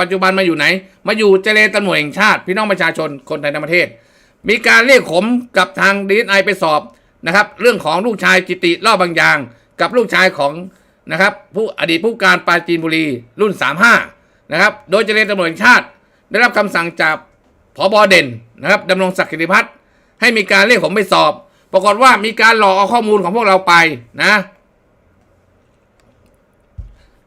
ปัจจุบันมาอยู่ไหน มาอยู่เจรตำรวจแห่งชาติ พี่น้องประชาชนคนไทยทั้งประเทศ มีการเรียกผมกับทางดีไอไปสอบนะครับ เรื่องของลูกชายจิติล่าบางอย่าง กับลูกชายของนะครับผู้อดีตผู้การปราจีนบุรีรุ่น 35 นะครับ โดยเจรตำรวจแห่งชาติ ได้รับคำสั่งจากผบเด่นนะครับดำรงศักดิ์กิติพัฒน์ให้มีการเรียกผมไปสอบ ปรากฏว่ามีการหลอกเอาข้อมูลของพวกเราไปนะ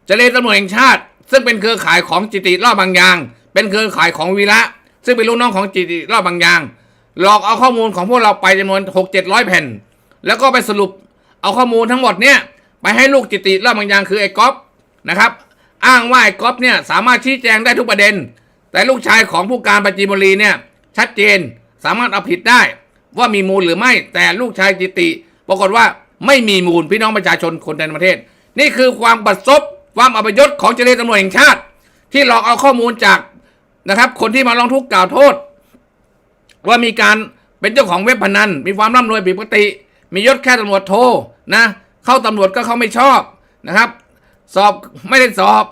เจรตำรวจแห่งชาติ ซึ่งเป็นเครือข่ายของจิติรอบบางยาง เป็นเครือข่ายของวีระ ซึ่งเป็นลูกน้องของจิติรอบบางยาง หลอกเอาข้อมูลของพวกเราไปจำนวนหกเจ็ดร้อยแผ่น แล้วก็ไปสรุปเอาข้อมูลทั้งหมดเนี่ยไปให้ลูกจิติรอบบางยางคือไอ้ก๊อฟนะครับ อ้างว่าไอ้ก๊อฟเนี่ยสามารถชี้แจงได้ทุกประเด็น แต่ลูกชายของผู้การปราจีบุรีเนี่ยชัดเจนสามารถเอาผิดได้ว่ามีมูลหรือไม่ แต่ลูกชายจิติ ปรากฏว่าไม่มีมูลพี่น้องประชาชนคนในประเทศ นี่คือความบัดซบ ความอัปยศของเจรตำรวจแห่งชาติ ที่หลอกเอาข้อมูลจากนะครับ คนที่มาร้องทุกข์กล่าวโทษ ว่ามีการเป็นเจ้าของเว็บพนัน มีความร่ำรวยผิดปกติ มียศแค่ตำรวจโทนะ เข้าตำรวจก็เขาไม่ชอบนะครับ สอบไม่ได้สอบ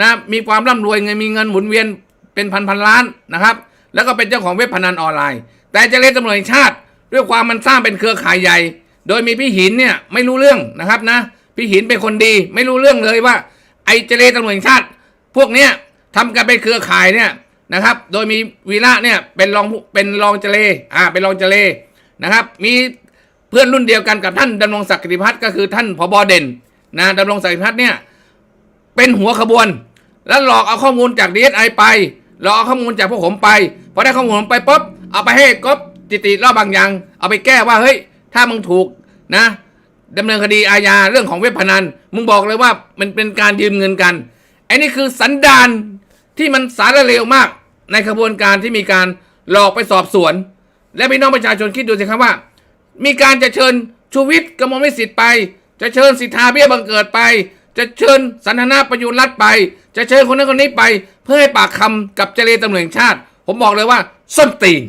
นะมีความร่ำรวยเงินมีเงินหมุนเวียนเป็นพันพันล้านนะครับ แล้วก็เป็นเจ้าของเว็บพนันออนไลน์ แต่เจรตำรวจแห่งชาติ ด้วยความมันสร้างเป็นเครือข่ายใหญ่ โดยมีพี่หินเนี่ยไม่รู้เรื่องนะครับนะพี่หินเป็นคนดี ไม่รู้เรื่องเลยว่า ไอเจรตำรวจแห่งชาติ พวกเนี้ยทำกันเป็นเครือข่ายเนี่ยนะครับ โดยมีวีระเนี่ยเป็นรองเป็นรองเจเลอ่าเป็นรองเจเลนะครับ มีเพื่อนรุ่นเดียวกันกับท่านดำรงศักดิ์พัฒน์ก็คือท่านพบเด่นนะดำรงศักดิ์พัฒน์เนี่ยเป็นหัวขบวน แล้วหลอกเอาข้อมูลจากดีเอสไอไป หลอกเอาข้อมูลจากพวกผมไปพอได้ข้อมูลผมไปปุ๊บเอาไปให้ก๊อฟจิติรอบบางอย่าง เอาไปแก้ว่าเฮ้ยถ้ามึงถูกนะ ดำเนินคดีอาญาเรื่องของเว็บพนัน มึงบอกเลยว่ามันเป็นการยืมเงินกันไอ้นี่คือสันดานที่มันสารเลวมาก ในขบวนการที่มีการหลอกไปสอบสวน และพี่น้องประชาชนคิดดูสิครับว่า มีการจะเชิญชูวิทย์กมลวิสิทธิ์ไป จะเชิญสิทธาเบี้ยบังเกิดไป จะเชิญสันทนาประยุรัตน์ไป จะเชิญคนนั้นคนนี้ไป เพื่อให้ปากคำกับเจรตำรวจแห่งชาติ ผมบอกเลยว่า ส้นตีน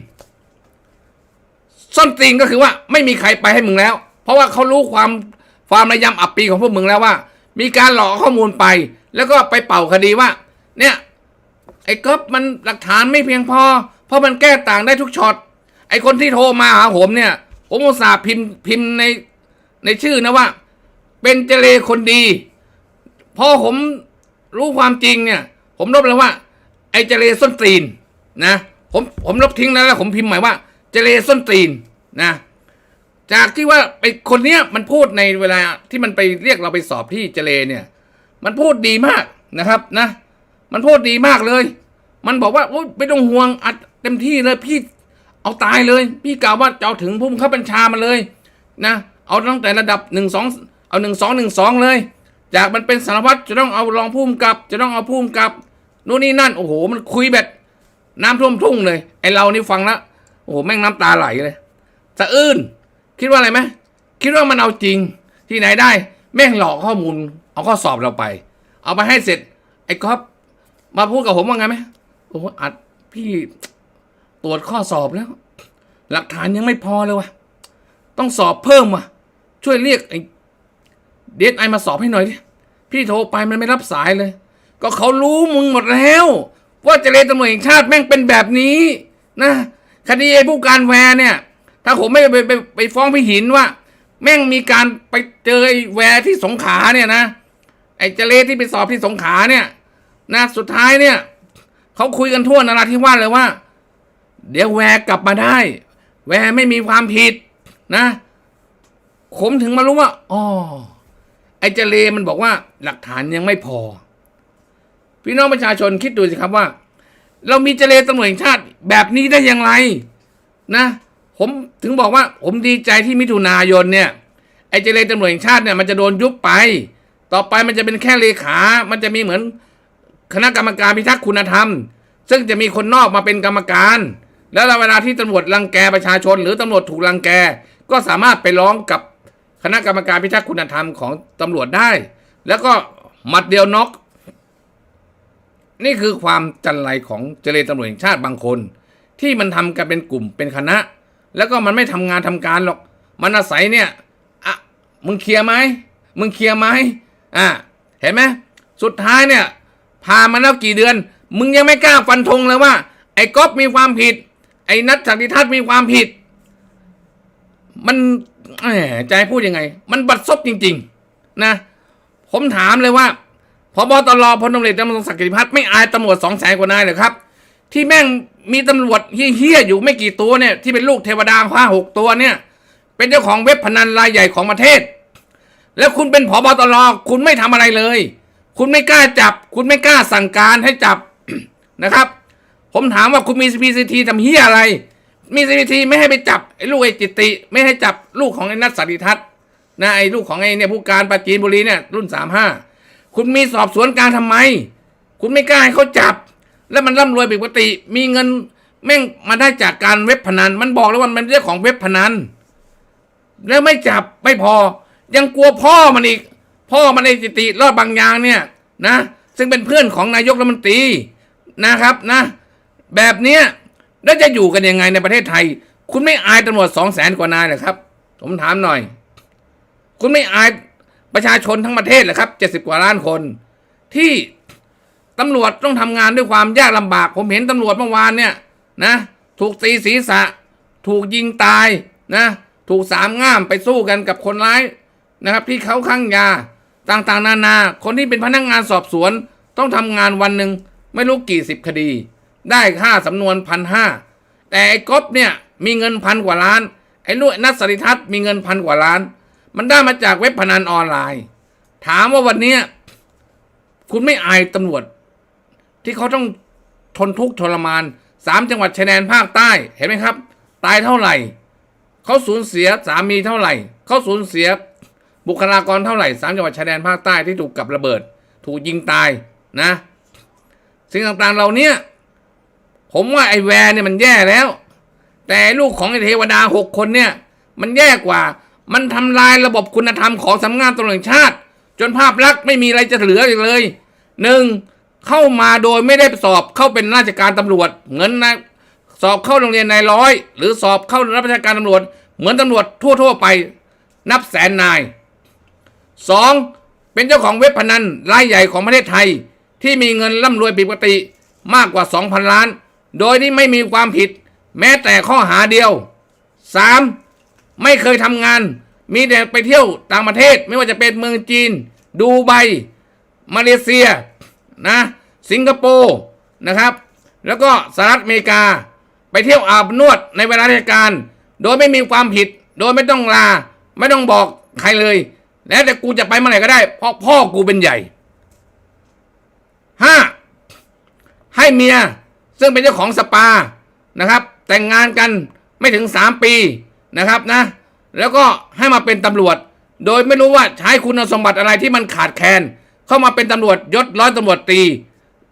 ส้นตีนก็คือว่าไม่มีใครไปให้มึงแล้ว เพราะว่าเขารู้ความความระยำอับปีของพวกมึงแล้วว่า มีการหลอกข้อมูลไป แล้วก็ไปเป่าคดีว่า เนี่ยไอ้ก๊อฟมันหลักฐานไม่เพียงพอ เพราะมันแก้ต่างได้ทุกช็อตไอ้คนที่โทรมาหาผมเนี่ย ผมอุตส่าห์พิมพ์พิมพ์ในในชื่อนะว่า เป็นเจเลคนดีพอผมรู้ความจริงเนี่ย ผมลบเลยว่า ไอ้เจเลส้นตีนนะ ผมผมลบทิ้งแล้วแล้วผมพิมพ์ใหม่ว่า เจเลส้นตีนนะ จากที่ว่าไอคนเนี้ยมันพูดในเวลาที่มันไปเรียกเราไปสอบที่เจเลเนี่ย มันพูดดีมากนะครับนะ มันพูดดีมากเลย มันบอกว่าโอ๊ยไม่ต้องห่วงอัดเต็มที่เลยพี่เอาตายเลย พี่กล่าวว่าจะเอาถึงผู้บังคับบัญชามาเลยนะเอาตั้งแต่ระดับหนึ่งสองเอาหนึ่งสองหนึ่งสองเลย จากมันเป็นสารวัตรจะต้องเอารองผู้กำกับ จะต้องเอาผู้กำกับนู่นนี่นั่น โอ้โห มันคุยแบบน้ำท่วมทุ่งเลยไอเรานี่ฟังแล้วโอ้โหแม่งน้ำตาไหลเลยสะอื้น คิดว่าอะไรไหมคิดว่ามันเอาจริงที่ไหนได้ แม่งหลอกข้อมูล เอาข้อสอบเราไป เอาไปให้เสร็จ ไอ้ก๊อฟมาพูดกับผมว่าไงไหมโอ้อัดพี่ตรวจข้อสอบแล้ว หลักฐานยังไม่พอเลยวะต้องสอบเพิ่มว่ะช่วยเรียกไอ้เดไอมาสอบให้หน่อยดิพี่โทรไปมันไม่รับสายเลย ก็เขารู้มึงหมดแล้ว ว่าเจรตำรวจแห่งชาติแม่งเป็นแบบนี้ นะคดีไอ้ผู้การแวร์เนี่ย ถ้าผมไม่ไปไปไปฟ้องพี่หินว่า แม่งมีการไปเจอไอ้แวร์ที่สงขลาเนี่ยนะ ไอ้เจเลที่ไปสอบที่สงขลาเนี่ยนะสุดท้ายเนี่ยเขาคุยกันทั่วนราธิวาสเลยว่า เดี๋ยวแวร์กลับมาได้ แวร์ไม่มีความผิดนะ ผมถึงมารู้ว่าอ๋อไอ้เจเลมันบอกว่าหลักฐานยังไม่พอ พี่น้องประชาชนคิดดูสิครับว่า เรามีเจเลตำรวจแห่งชาติแบบนี้ได้อย่างไรนะ ผมถึงบอกว่าผมดีใจที่มิถุนายนเนี่ยไอ้เจเลตำรวจแห่งชาติเนี่ยมันจะโดนยุบไป ต่อไปมันจะเป็นแค่เลขา มันจะมีเหมือนคณะกรรมการพิทักษ์คุณธรรม ซึ่งจะมีคนนอกมาเป็นกรรมการ แล้วเวลาที่ตำรวจรังแกประชาชน หรือตำรวจถูกรังแก ก็สามารถไปร้องกับคณะกรรมการพิทักษ์คุณธรรมของตำรวจได้ แล้วก็หมัดเดียวนกนี่คือความจันไรของเจรตำรวจแห่งชาติบางคน ที่มันทำกันเป็นกลุ่มเป็นคณะ แล้วก็มันไม่ทำงานทำการหรอก มันอาศัยเนี่ยอะมึงเคลียร์ไหมมึงเคลียร์ไหมอะเห็นไหมสุดท้ายเนี่ยพามาแล้วกี่เดือน มึงยังไม่กล้าฟันธงเลยว่า ไอ้ก๊อฟมีความผิด ไอ้นัทสันติทัศน์มีความผิด มันใจพูดยังไง มันบัดซบจริง ๆ นะ ผมถามเลยว่าพบตรพลตำรวจตำรวจศักดิ์พัฒน์ไม่อายตำรวจสองแสนกว่านายเหรอครับ ที่แม่งมีตำรวจเฮี้ยๆอยู่ไม่กี่ตัวเนี่ยที่เป็นลูกเทวดาห้าหกตัวเนี่ย เป็นเจ้าของเว็บพนันรายใหญ่ของประเทศ แล้วคุณเป็นผบตรคุณไม่ทำอะไรเลย คุณไม่กล้าจับ คุณไม่กล้าสั่งการให้จับนะครับ ผมถามว่าคุณมีซีซีทีทำเฮี้ยอะไรมีซีซีทีไม่ให้ไปจับไอ้ลูกไอ้จิตติ ไม่ให้จับลูกของไอ้นัทสันติทัศน์นะไอ้ลูกของไอ้เนี่ยผู้การปราจีนบุรีเนี่ยรุ่นสามห้าคุณมีสอบสวนการทำไม คุณไม่กล้าให้เขาจับ แล้วมันร่ำรวยผิดปกติ มีเงินแม่งมาได้จากการเว็บพนัน มันบอกแล้วว่ามันเป็นเรื่องของเว็บพนัน แล้วไม่จับไม่พอ ยังกลัวพ่อมันอีก พ่อมันในจิติรอดบางยางเนี่ยนะ ซึ่งเป็นเพื่อนของนายกรัฐมนตรีนะครับนะ แบบเนี้ยแล้วจะอยู่กันยังไงในประเทศไทย คุณไม่อายตำรวจสองแสนกว่านายเหรอครับ ผมถามหน่อย คุณไม่อายประชาชนทั้งประเทศเหรอครับเจ็ดสิบกว่าล้านคน ที่ ตำรวจต้องทำงานด้วยความยากลำบาก ผมเห็นตำรวจเมื่อวานเนี่ยนะถูกตีศีรษะ ถูกยิงตายนะถูกสามง่ามไปสู้กันกับคนร้ายนะครับ ที่เขาข้างยาต่างๆ นานา คนที่เป็นพนักงานสอบสวน ต้องทำงานวันหนึ่งไม่รู้กี่สิบคดี ได้ค่าสำนวนพันห้าแต่ไอ้ก๊อฟเนี่ยมีเงินพันกว่าล้าน ไอ้นุ่ยนัทสริทัศน์มีเงินพันกว่าล้าน มันได้มาจากเว็บพนันออนไลน์ ถามว่าวันนี้คุณไม่อายตำรวจ ที่เขาต้องทนทุกข์ทรมานสามจังหวัดชายแดนภาคใต้เห็นไหมครับ ตายเท่าไหร่ เขาสูญเสียสามีเท่าไหร่ เขาสูญเสียบุคลากรเท่าไหร่สามจังหวัดชายแดนภาคใต้ที่ถูกกับระเบิด ถูกยิงตายนะ สิ่งต่างๆเหล่านี้ผมว่าไอ้แวร์เนี่ยมันแย่แล้ว แต่ลูกของไอ้เทวดาหกคนเนี่ย มันแย่กว่า มันทำลายระบบคุณธรรมของสำนักงานตำรวจแห่งชาติ จนภาพลักษณ์ไม่มีอะไรจะเหลืออีกเลยหนึ่ง เข้ามาโดยไม่ได้สอบเข้าเป็นราชการตำรวจ เงินนะสอบเข้าโรงเรียนนายร้อย หรือสอบเข้ารับราชการตำรวจ เหมือนตำรวจทั่ว ๆ ไป นับแสนนายสองเป็นเจ้าของเว็บพนันรายใหญ่ของประเทศไทย ที่มีเงินร่ำรวยผิดปกติมากกว่า 2,000 ล้าน โดยที่ไม่มีความผิด แม้แต่ข้อหาเดียว 3. ไม่เคยทำงาน มีแต่ไปเที่ยวต่างประเทศไม่ว่าจะเป็นเมืองจีน ดูไบมาเลเซีย นะสิงคโปร์นะครับ แล้วก็สหรัฐอเมริกา ไปเที่ยวอาบนวดในเวลาราชการ โดยไม่มีความผิด โดยไม่ต้องลา ไม่ต้องบอกใครเลย แล้วแต่กูจะไปเมื่อไหร่ก็ได้ เพราะพ่อกูเป็นใหญ่ห้าให้เมียซึ่งเป็นเจ้าของสปานะครับ แต่งงานกันไม่ถึงสามปีนะครับนะ แล้วก็ให้มาเป็นตำรวจ โดยไม่รู้ว่าใช้คุณสมบัติอะไรที่มันขาดแคลน เข้ามาเป็นตำรวจยศร้อยตำรวจตรี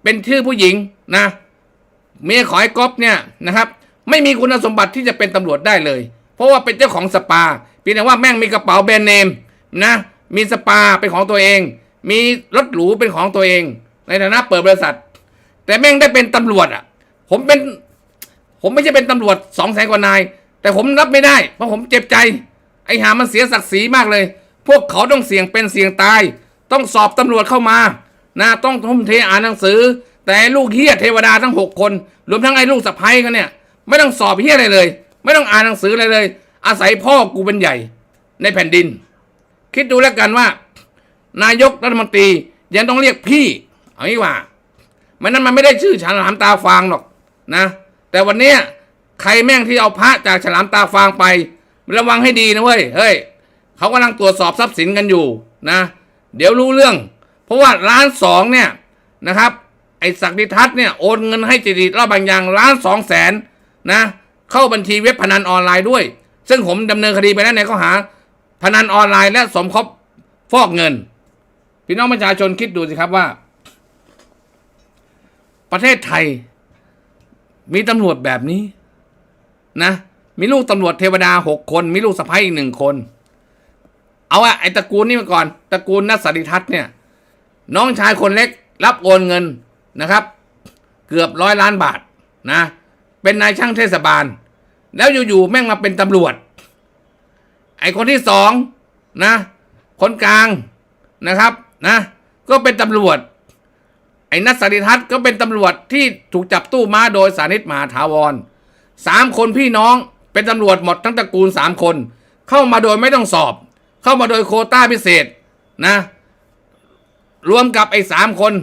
เป็นชื่อผู้หญิงนะเมียขอให้ก๊อฟเนี่ยนะครับ ไม่มีคุณสมบัติที่จะเป็นตำรวจได้เลย เพราะว่าเป็นเจ้าของสปาเพียงแต่ว่าแม่งมีกระเป๋าแบรนด์เนมนะมีสปาเป็นของตัวเอง มีรถหรูเป็นของตัวเอง ในฐานะเปิดบริษัท แต่แม่งได้เป็นตำรวจอะ ผมเป็น ผมไม่ใช่เป็นตำรวจสองแสนกว่านาย แต่ผมรับไม่ได้ เพราะผมเจ็บใจ ไอ้หามันเสียศักดิ์ศรีมากเลย พวกเขาต้องเสี่ยงเป็นเสี่ยงตาย ต้องสอบตำรวจเข้ามานะต้องทุ่มเทอ่านหนังสือ แต่ลูกเฮียเทวดาทั้งหกคน รวมทั้งไอ้ลูกสะใภ้กันเนี่ย ไม่ต้องสอบเฮียอะไรเลย ไม่ต้องอ่านหนังสืออะไรเลย อาศัยพ่อกูเป็นใหญ่ในแผ่นดิน คิดดูแล้วกันว่า นายกรัฐมนตรียังต้องเรียกพี่เอางี้ว่ามันนั้นมันไม่ได้ชื่อฉลามตาฟางหรอกนะ แต่วันเนี้ยใครแม่งที่เอาพระจากฉลามตาฟางไประวังให้ดีนะเว้ยเฮ้ยเขากำลังตรวจสอบทรัพย์สินกันอยู่นะ เดี๋ยวรู้เรื่อง เพราะว่าล้านสองเนี่ยนะครับ ไอ้ศักดิทัศน์เนี่ยโอนเงินให้จิติรอบบางอย่างล้านสองแสนนะเข้าบัญชีเว็บพนันออนไลน์ด้วย ซึ่งผมดำเนินคดีไปแล้วในข้อหา พนันออนไลน์และสมคบฟอกเงิน พี่น้องประชาชนคิดดูสิครับว่า ประเทศไทย มีตำรวจแบบนี้นะมีลูกตำรวจเทวดาหกคน มีลูกสะใภ้อีกหนึ่งคน เอาอะไอตระกูลนี่มาก่อนตระกูลนัทสริทัศน์เนี่ย น้องชายคนเล็กรับโอนเงินนะครับ เกือบร้อยล้านบาทนะ เป็นนายช่างเทศบาล แล้วอยู่ๆแม่งมาเป็นตำรวจ ไอคนที่สองนะ คนกลางนะครับนะ ก็เป็นตำรวจ ไอ้นัทสันติทัศน์ก็เป็นตำรวจที่ถูกจับตู้ม้าโดยสานิตมหาถาวรสามคนพี่น้องเป็นตำรวจหมดทั้งตระกูลสามคน เข้ามาโดยไม่ต้องสอบ เข้ามาโดยโคต้าพิเศษนะ รวมกับไอ้สามคน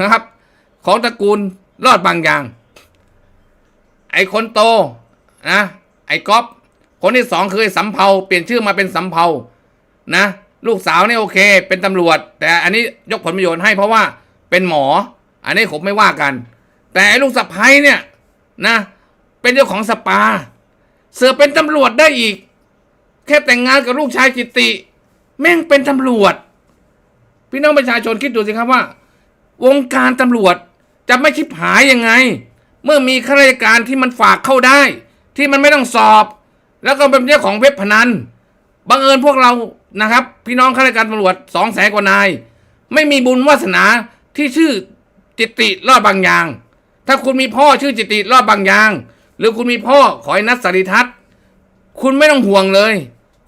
นะครับ ของตระกูลรอดบางอย่าง ไอ้คนโตนะไอ้ก๊อฟคนที่สองคือไอ้สำเภาเปลี่ยนชื่อมาเป็นสำเภานะ ลูกสาวเนี่ยโอเค เป็นตำรวจ แต่อันนี้ยกผลประโยชน์ให้เพราะว่าเป็นหมอ อันนี้ผมไม่ว่ากัน แต่ไอ้ลูกสะพ้ยเนี่ยนะ เป็นเจ้าของสปา เสือเป็นตำรวจได้อีก แค่แต่งงานกับลูกชายจิตติ แม่งเป็นตำรวจ พี่น้องประชาชนคิดดูสิครับว่า วงการตำรวจจะไม่ชิบหายยังไง เมื่อมีข้าราชการที่มันฝากเข้าได้ ที่มันไม่ต้องสอบ แล้วก็เป็นเจ้าของเว็บพนันบังเอิญพวกเรานะครับ พี่น้องข้าราชการตำรวจสองแสนกว่านาย ไม่มีบุญวาสนาที่ชื่อจิตติรอดบางอย่าง ถ้าคุณมีพ่อชื่อจิตติรอดบางอย่าง หรือคุณมีพ่อขอยนัทสริทัศน์คุณไม่ต้องห่วงเลย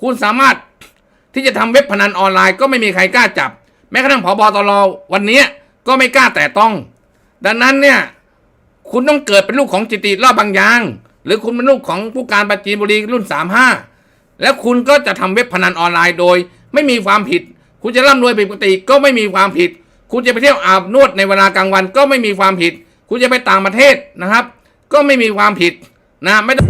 คุณสามารถ ที่จะทำเว็บพนันออนไลน์ก็ไม่มีใครกล้าจับ แม้กระทั่งผบตรวันนี้ก็ไม่กล้าแต่ต้อง ดังนั้นเนี่ยคุณต้องเกิดเป็นลูกของจิติรอดบางอย่าง หรือคุณเป็นลูกของผู้การปราจีนบุรีรุ่น 35 แล้วคุณก็จะทำเว็บพนันออนไลน์โดย ไม่มีความผิด คุณจะร่ำรวยเป็นปกติก็ไม่มีความผิด คุณจะไปเที่ยวอาบนวดในเวลากลางวันก็ไม่มีความผิด คุณจะไปต่างประเทศนะครับ ก็ไม่มีความผิดนะไม่ต้อง